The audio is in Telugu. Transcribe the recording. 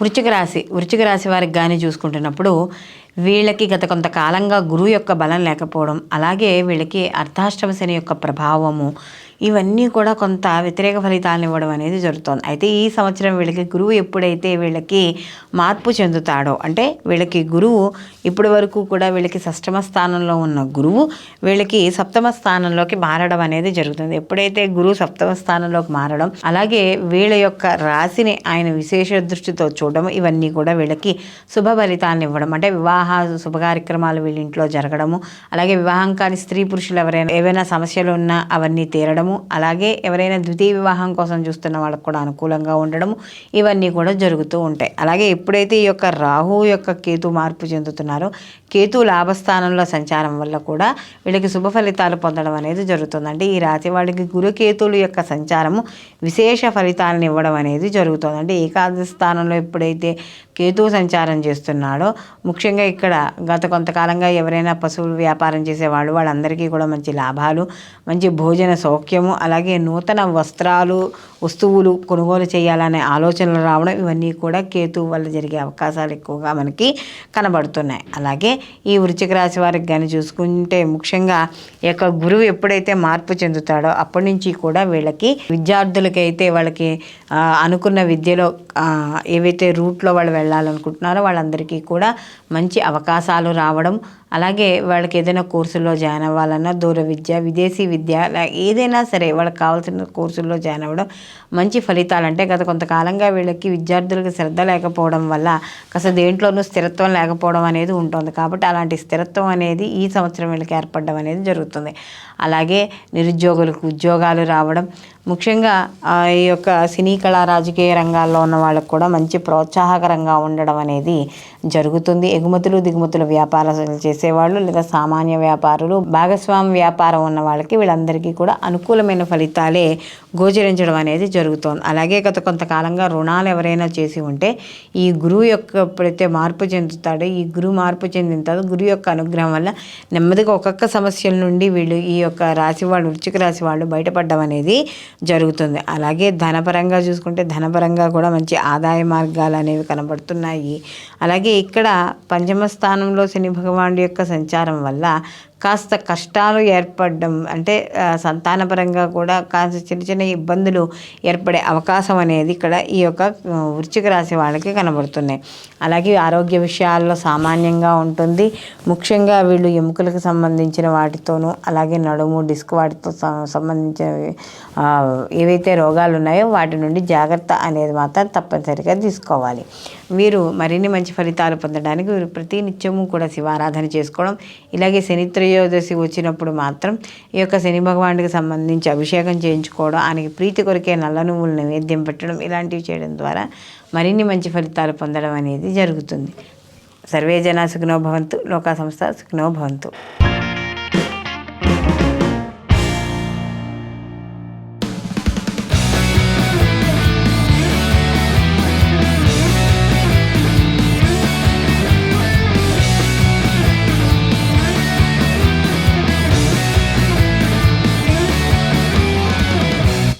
వృచ్చిక రాశి వృచ్చిక రాశి వారికి కానీ చూసుకుంటున్నప్పుడు వీళ్ళకి గత కొంతకాలంగా గురువు యొక్క బలం లేకపోవడం అలాగే వీళ్ళకి అర్ధాష్టమ శని యొక్క ప్రభావము ఇవన్నీ కూడా కొంత వ్యతిరేక ఫలితాలను ఇవ్వడం అనేది జరుగుతుంది. అయితే ఈ సంవత్సరం వీళ్ళకి గురువు ఎప్పుడైతే వీళ్ళకి మార్పు చెందుతాడో అంటే వీళ్ళకి గురువు ఇప్పటి వరకు కూడా వీళ్ళకి షష్టమ స్థానంలో ఉన్న గురువు వీళ్ళకి సప్తమ స్థానంలోకి మారడం అనేది జరుగుతుంది. ఎప్పుడైతే గురువు సప్తమ స్థానంలోకి మారడం అలాగే వీళ్ళ యొక్క రాశిని ఆయన విశేష దృష్టితో చూడడం ఇవన్నీ కూడా వీళ్ళకి శుభ ఫలితాలను ఇవ్వడం అంటే వివాహ శుభ కార్యక్రమాలు వీళ్ళ ఇంట్లో జరగడము అలాగే వివాహం కాని స్త్రీ పురుషులు ఎవరైనా ఏవైనా సమస్యలు ఉన్నా అవన్నీ తీరడము అలాగే ఎవరైనా ద్వితీయ వివాహం కోసం చూస్తున్న వాళ్ళకు కూడా అనుకూలంగా ఉండడము ఇవన్నీ కూడా జరుగుతూ ఉంటాయి. అలాగే ఎప్పుడైతే ఈ యొక్క రాహు యొక్క కేతు మార్పు చెందుతున్నారో కేతు లాభస్థానంలో సంచారం వల్ల కూడా వీళ్ళకి శుభ ఫలితాలు పొందడం అనేది జరుగుతుందండి ఈ రాశి వాళ్ళకి గురుకేతువుల యొక్క సంచారము విశేష ఫలితాలను ఇవ్వడం అనేది జరుగుతుంది. ఏకాదశి స్థానంలో ఎప్పుడైతే కేతు సంచారం చేస్తున్నాడో ముఖ్యంగా ఇక్కడ గత కొంతకాలంగా ఎవరైనా పశువులు వ్యాపారం చేసేవాళ్ళు వాళ్ళందరికీ కూడా మంచి లాభాలు మంచి భోజన సౌఖ్యము అలాగే నూతన వస్త్రాలు వస్తువులు కొనుగోలు చేయాలనే ఆలోచనలు రావడం ఇవన్నీ కూడా కేతు వల్ల జరిగే అవకాశాలు ఎక్కువగా మనకి కనబడుతున్నాయి. అలాగే ఈ వృశ్చిక రాశి వారికి కానీ చూసుకుంటే ముఖ్యంగా యొక్క గురువు ఎప్పుడైతే మార్పు చెందుతాడో అప్పటి నుంచి కూడా వీళ్ళకి విద్యార్థులకైతే వాళ్ళకి అనుకున్న విద్యలో ఏవైతే రూట్లో వాళ్ళు వెళ్ళాలనుకుంటున్నారో వాళ్ళందరికీ కూడా మంచి అవకాశాలు రావడం అలాగే వాళ్ళకి ఏదైనా కోర్సుల్లో జాయిన్ అవ్వాలన్నా దూర విద్య విదేశీ విద్య ఏదైనా సరే వాళ్ళకి కావాల్సిన కోర్సుల్లో జాయిన్ అవ్వడం మంచి ఫలితాలు అంటే గత కొంతకాలంగా వీళ్ళకి విద్యార్థులకు శ్రద్ధ లేకపోవడం వల్ల కాస్త దేంట్లోనూ స్థిరత్వం లేకపోవడం అనేది ఉంటుంది. కాబట్టి అలాంటి స్థిరత్వం అనేది ఈ సంవత్సరం వీళ్ళకి ఏర్పడడం అనేది జరుగుతుంది. అలాగే నిరుద్యోగులకు ఉద్యోగాలు రావడం ముఖ్యంగా ఈ యొక్క సినీ కళా రాజకీయ రంగాల్లో ఉన్న వాళ్ళకు కూడా మంచి ప్రోత్సాహకరంగా ఉండడం అనేది జరుగుతుంది. ఎగుమతులు దిగుమతులు వ్యాపారాలు చేసేవాళ్ళు లేదా సామాన్య వ్యాపారులు భాగస్వామ్య వ్యాపారం ఉన్న వాళ్ళకి వీళ్ళందరికీ కూడా అనుకూలమైన ఫలితాలే గోచరించడం అనేది జరుగుతోంది. అలాగే గత కొంతకాలంగా రుణాలు ఎవరైనా చేసి ఉంటే ఈ గురువు యొక్క ఎప్పుడైతే మార్పు చెందుతాడో ఈ గురువు మార్పు చెందిన తర్వాత గురువు యొక్క అనుగ్రహం వల్ల నెమ్మదిగా ఒక్కొక్క సమస్యల నుండి వీళ్ళు ఈ యొక్క రాశి వాళ్ళు వృచ్చిక రాశి వాళ్ళు బయటపడడం అనేది జరుగుతుంది. అలాగే ధనపరంగా చూసుకుంటే ధనపరంగా కూడా మంచి ఆదాయ మార్గాలు అనేవి కనబడుతున్నాయి. అలాగే ఇక్కడ పంచమ స్థానంలో శని భగవానుడి యొక్క సంచారం వల్ల కాస్త కష్టాలు ఏర్పడడం అంటే సంతానపరంగా కూడా కాస్త చిన్న చిన్న ఇబ్బందులు ఏర్పడే అవకాశం అనేది ఇక్కడ ఈ యొక్క వృచ్చిక వృశ్చిక రాశి వాళ్ళకి కనబడుతున్నాయి. అలాగే ఆరోగ్య విషయాల్లో సామాన్యంగా ఉంటుంది. ముఖ్యంగా వీళ్ళు ఎముకలకు సంబంధించిన వాటితోనూ అలాగే నడుము డిస్క్ వాటితో సంబంధించిన ఏవైతే రోగాలు ఉన్నాయో వాటి నుండి జాగ్రత్త అనేది మాత్రం తప్పనిసరిగా తీసుకోవాలి. వీరు మరిన్ని మంచి ఫలితాలు పొందడానికి వీరు ప్రతి నిత్యము కూడా శివారాధన చేసుకోవడం ఇలాగే శనిత్ర త్రయోదశి వచ్చినప్పుడు మాత్రం ఈ యొక్క శని భగవానుడికి సంబంధించి అభిషేకం చేయించుకోవడం ఆయనకి ప్రీతి కొరికే నల్ల నువ్వులు నైవేద్యం పెట్టడం ఇలాంటివి చేయడం ద్వారా మరిన్ని మంచి ఫలితాలు పొందడం అనేది జరుగుతుంది. సర్వే జన సుఖినో భవంతు లోకా సంస్థ సుఖినో భవంతు.